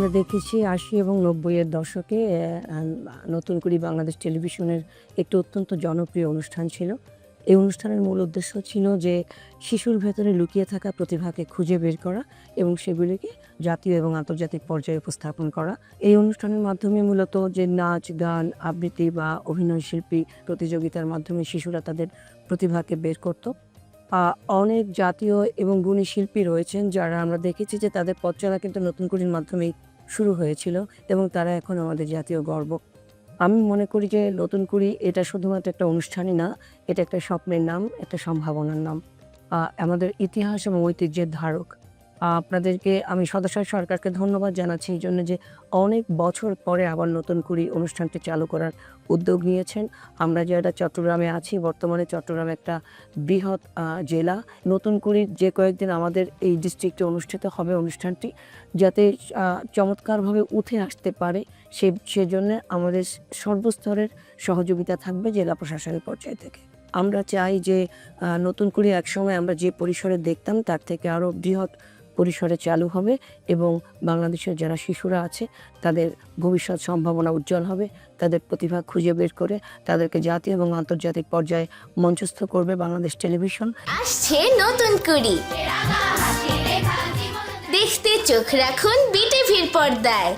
আমরা দেখেছি আশি এবং নব্বইয়ের দশকে নতুন করে বাংলাদেশ টেলিভিশনের একটি অত্যন্ত জনপ্রিয় অনুষ্ঠান ছিল। এই অনুষ্ঠানের মূল উদ্দেশ্য ছিল যে শিশুর ভেতরে লুকিয়ে থাকা প্রতিভাকে খুঁজে বের করা এবং সেগুলিকে জাতীয় এবং আন্তর্জাতিক পর্যায়ে উপস্থাপন করা। এই অনুষ্ঠানের মাধ্যমে মূলত যে নাচ, গান, আবৃত্তি বা অভিনয় শিল্পী প্রতিযোগিতার মাধ্যমে শিশুরা তাদের প্রতিভাকে বের করত। অনেক জাতীয় এবং গুণী শিল্পী রয়েছেন যারা আমরা দেখেছি যে তাদের পথ চলা কিন্তু নতুন কুড়ির মাধ্যমেই শুরু হয়েছিল এবং তারা এখন আমাদের জাতীয় গর্ব। আমি মনে করি যে নতুন কুড়ি এটা শুধুমাত্র একটা অনুষ্ঠানই না, এটা একটা স্বপ্নের নাম, একটা সম্ভাবনার নাম। আমাদের ইতিহাস এবং ঐতিহ্যের ধারক। আপনাদেরকে, আমি সদস্য সরকারকে ধন্যবাদ জানাচ্ছি, এই জন্য যে অনেক বছর পরে আবার নতুন কুড়ি অনুষ্ঠানটি চালু করার উদ্যোগ নিয়েছেন। আমরা যারা চট্টগ্রামে আছি, বর্তমানে চট্টগ্রাম একটা বৃহৎ জেলা। নতুন কুড়ির যে কয়েকদিন আমাদের এই ডিস্ট্রিক্টে অনুষ্ঠিত হবে অনুষ্ঠানটি, যাতে চমৎকারভাবে উঠে আসতে পারে, সে, সেজন্য আমাদের সর্বস্তরের সহযোগিতা থাকবে জেলা প্রশাসনের পর্যায় থেকে। আমরা চাই যে নতুন করে একসময় আমরা যে পরিসরে দেখতাম, তার থেকে আরও বৃহৎ পরিসরে চালু হবে এবং বাংলাদেশের যারা শিশুরা আছে, তাদের ভবিষ্যৎ সম্ভাবনা উজ্জ্বল হবে। তাদের প্রতিভা খুঁজে বের করে তাদেরকে জাতীয় এবং আন্তর্জাতিক পর্যায়ে মঞ্চস্থ করবে বাংলাদেশ টেলিভিশন। আসছে নতুন করি দেখতে চোখ রাখুন বিটিভির পর্দায়।